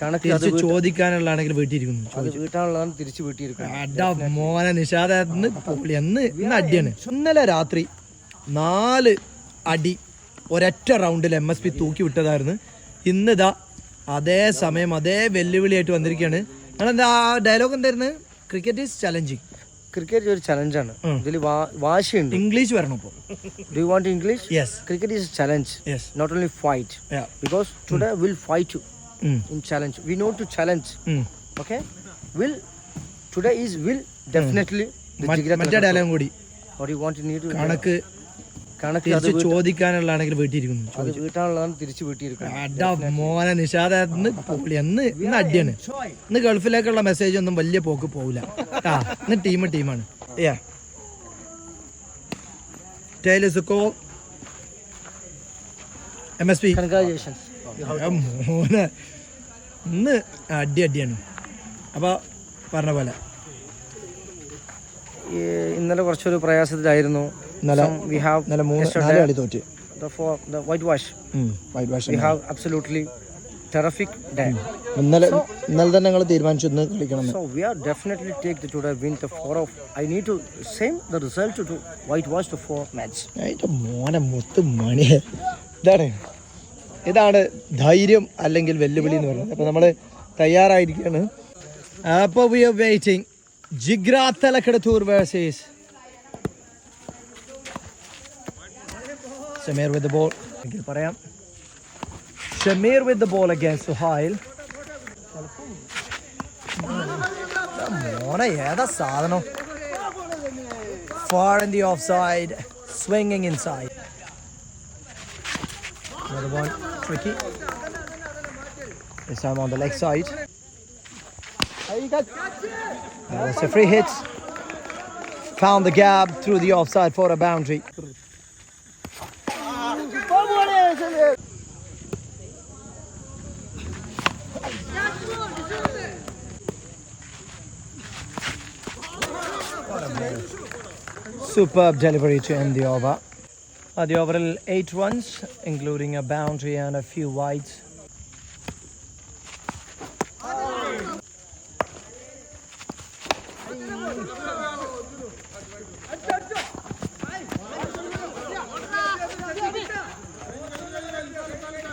കണക്ക് ചോദിക്കാനുള്ളതാണെങ്കിൽ വീട്ടിരിക്കുന്നു അത് വീട്ടാനുള്ളതാണ് തിരിച്ചു വീട്ടിയിരിക്കുന്നത് അടാ മോനെ നിഷാദ പൊളി. എന്ന് ഇന്ന് അടിയാണ്. ഇന്നലെ രാത്രി നാല് അടി ഒരൊറ്റ റൗണ്ടിൽ എം എസ് പി തൂക്കി വിട്ടതായിരുന്നു. ഇന്നിതാ അതേ സമയം അതേ വെല്ലുവിളിയായിട്ട് വന്നിരിക്കുകയാണ്. നിങ്ങളെന്താ ഡയലോഗ് എന്തായിരുന്നു? ക്രിക്കറ്റ് ഈസ് ചലഞ്ചിങ് ക്രിക്കറ്റ് ഒരു ചലഞ്ചാണ് ഇതിൽ വാശിയുണ്ട്. ഇംഗ്ലീഷ് വരണം ഇപ്പോൾ do you want English yes cricket is challenge yes not only fight because today will fight Mm. In challenge. We know to challenge. Okay? Will today is will definitely the Jigra മറ്റേ ഡയലോഗും കൂടി. what you want to need to കണക്ക് കണക്ക് തിരിച്ച് ചോദിക്കാനുള്ളതാണെങ്കിൽ വീട്ടിലിരിക്കുന്നു അത് വീട്ടാനുള്ളതാണ് തിരിച്ചു വീട്ടിയിരിക്കുന്നത്. മോനെ നിഷാദ എന്ന് പൊളി. എന്ന് ഇന്ന് അടിയാണ്. ഇന്ന് ഗൾഫിലേക്കുള്ള മെസ്സേജ് ഒന്നും വലിയ പോക്ക് പോകില്ല ആ ഇന്ന് ടീം ടീമാണ് ടേലിസുക്കോ എം എസ് പി മോനെ. ഇന്ന് അടി അടിയാണ്. അപ്പോൾ പറഞ്ഞ പോലെ. ഇന്നലെ കുറച്ചൊരു പ്രയാസത്തിലായിരുന്നു. ഇന്നലെ വി ഹാവ് ഇന്നലെ മൂന്ന് white wash white wash we have ഇന്നലെ ഇന്നലെ തന്നെ കളിക്കണം so we are take today win four of I need to result to whitewash the four മോനെ ഇതാണ്. ഇതാണ് ധൈര്യം അല്ലെങ്കിൽ വെല്ലുവിളി എന്ന് പറയുന്നത്. അപ്പോൾ നമ്മൾ തയ്യാറായിരിക്കുകയാണ്. അപ്പോൾ വി ആർ വെയിറ്റിംഗ് ജിഗ്ര തലക്കെടുത്തൂർ വേഴ്സേസ് ഷമീർ വിത്ത് ബോൾ എങ്കിൽ പറയാം. Shameer with ball again Suhail മോനെ ഏതാ സാധനം? Far in the offside, swinging inside. Another one, tricky. This time on the leg side. Uh, That's a free hit. Found the gap through the offside for a boundary. Superb delivery to end the over. Uh, the overall eight runs, including a boundary and a few wides.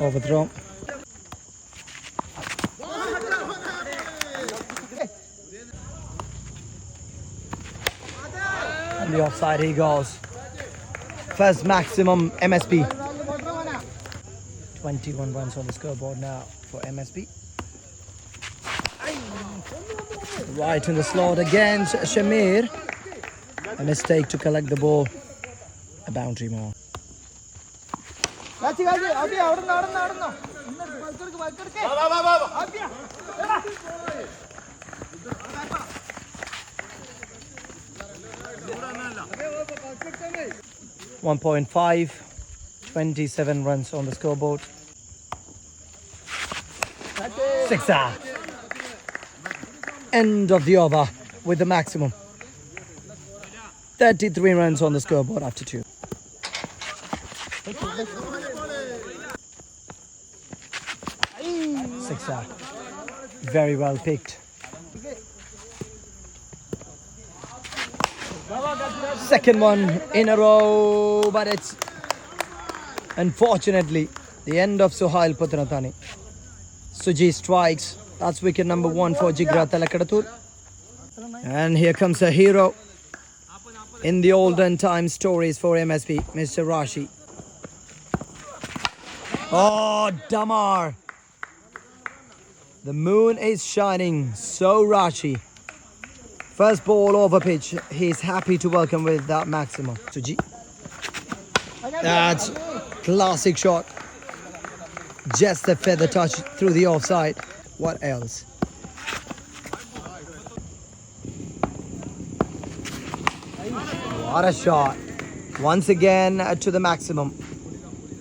Overthrow. The offside he goes. First maximum MSP. 21 runs on the scoreboard now for MSP. Right in the slot against Shamir. A mistake to collect the ball. A boundary more. One point five, 27 runs on the scoreboard. Sixer. End of the over with the maximum. 33 runs on the scoreboard after two. Sixer. Very well picked. Second one in a row, but it's unfortunately the end of Suhail Putranatani. Suji strikes. That's wicket number one for Jigra Talakadatur. And here comes a hero in the olden time stories for MSP, Mr. Rashi. Oh, Damar. The moon is shining so Rashi. First ball over pitch. He's happy to welcome with that maximum. Suji. That's classic shot. Just a feather touch through the offside. What else? What a shot. Once again uh, to the maximum.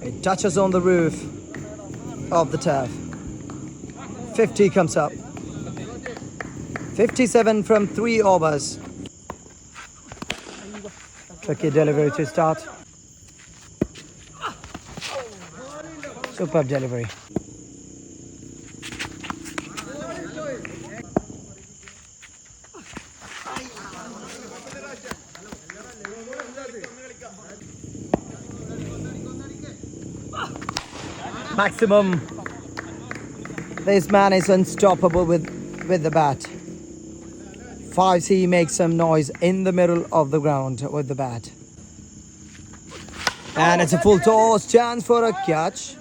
It touches on the roof of the turf. 50 comes up. 57 from three overs. Tricky delivery to start. Superb delivery. Maximum. This man is unstoppable with, with the bat. 5C makes some noise in the middle of the ground with the bat. And it's a full toss, chance for a catch.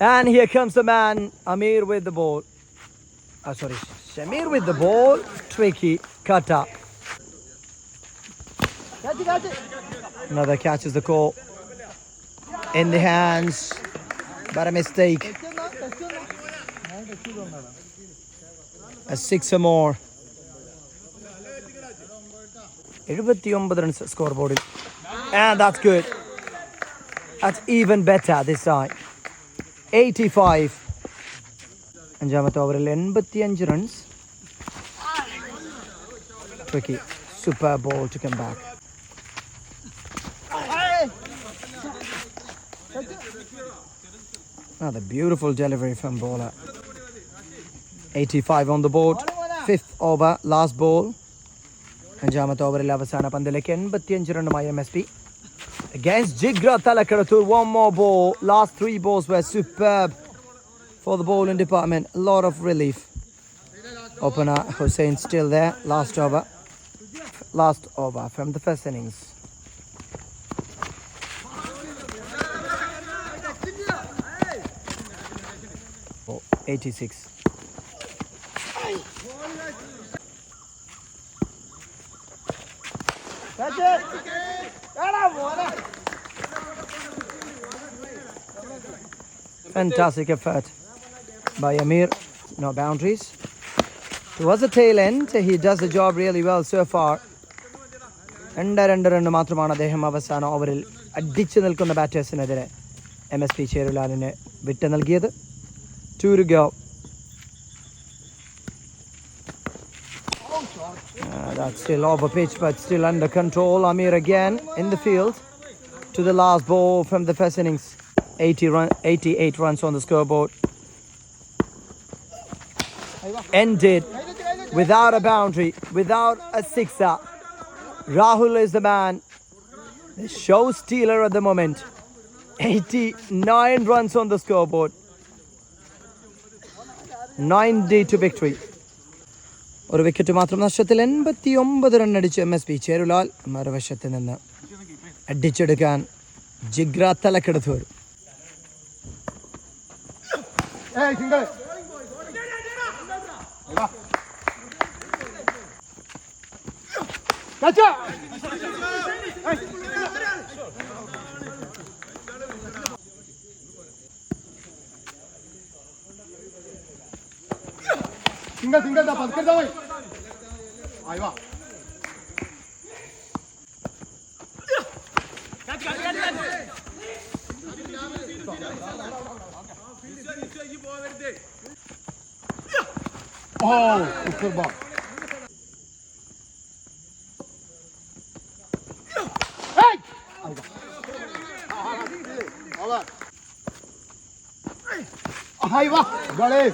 And here comes the man, Amir with the ball. Oh, sorry, Shamir with the ball. Tricky, cutter. Another catches the call. In the hands, but a mistake A six or more. എഴുപത്തിയൊമ്പത് runs score ബോർഡിൽ and that's good that's even better this time eighty five അഞ്ചാമത്തെ ഓവറിൽ എൺപത്തിയഞ്ച് runs Tricky, super ball to come back. Another beautiful delivery from bowler. 85 on the board. Fifth over, last ball. അഞ്ചാമത്തെ ഓവറിൽ അവസാന പന്തിലേക്ക് എൺപത്തിയഞ്ച് റണ്ണുമായി M S P Against Jigra Talakaratur, one more ball. Last three balls were superb for the bowling department. A lot of relief. Opener Hussein still there. Last over. Last over from the first innings. Oh, 86. That's it. Fantastic effort by Amir. No boundaries. Towards the tail end, he does the job really well so far. രണ്ട് രണ്ട് run മാത്രമാണ് അദ്ദേഹം അവസാന ഓവറിൽ അടിച്ചു നിൽക്കുന്ന ബാറ്റേഴ്സിനെതിരെ M S P ചേരുലാലിന് വിട്ട് നൽകിയത് two to go that's still over pitch but still under control. Amir again in the field to the last ball from the first innings. 80 run, 88 runs on the scoreboard. Ended without a boundary, without a sixer. Rahul is the man, the show stealer at the moment. 89 runs on the scoreboard. 90 to victory. ഒരു wicket മാത്രം നഷ്ടത്തിൽ എൺപത്തി ഒമ്പത് run അടിച്ച് M S P Cherulal മറുവശത്ത് നിന്ന്. അടിച്ചെടുക്കാൻ ജിഗ്ര തലക്കെടുത്ത് വരും. ഏയ് सिंगल सिंगल दा पकड़ जाओ आई वाह कैच कैच कैच कट ओ बॉल हाय वाह गणेश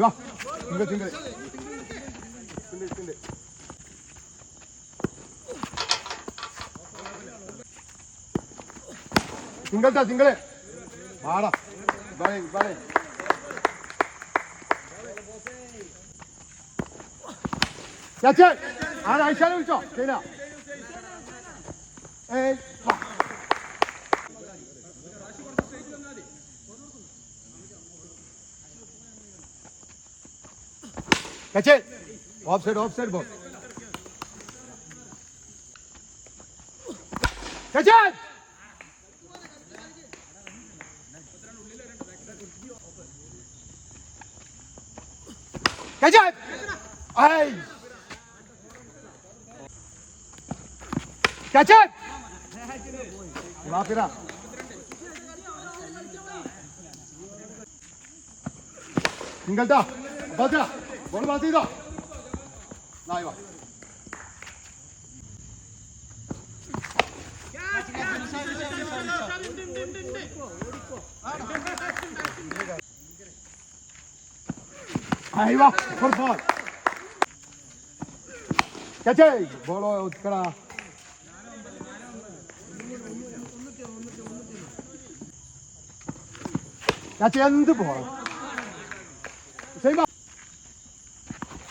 വാ. സിംഗിൾ സിംഗിൾ സിംഗിൾട്ടാ സിംഗിൾ വാടാ. ഇബാളെ ഇബാളെ ചാച്ചൻ ആ ഐശാനെ വിളിച്ചോ? ശരിയാ. ഏ catch off side off side ball. Catch it I catch वहाँ वाह फिरा निकलता बजा ബോൾ പാസ് ചെയ്തോ നായി വാ Ahí va, por favor. ¿Caché? Bolo, cara. എന്ത് പോകണം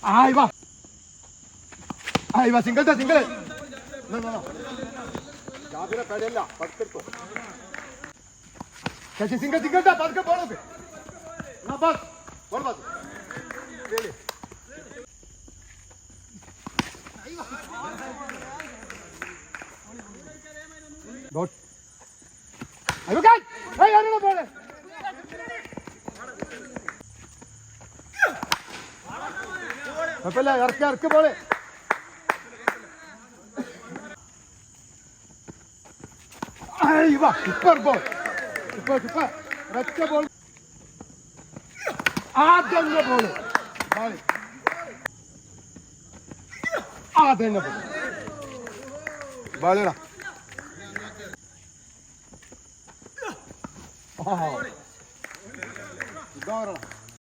Ahí va. Ahí va, സിംഗിൾട്ടാ single യാതൊരു കടയല്ല പടുത്തെടുത്തോ ശശി സിംഗിൾ സിംഗിൾട്ടാ പതുക്കെ പോണത് ബസ് പോണ ബസ് ശരി ഡോട്ട് അയ്യോ കാൽ ഏയ് ആരാണ് പോലെ കുഴപ്പമില്ല പോലെ super ball ball ball ball ഇതാ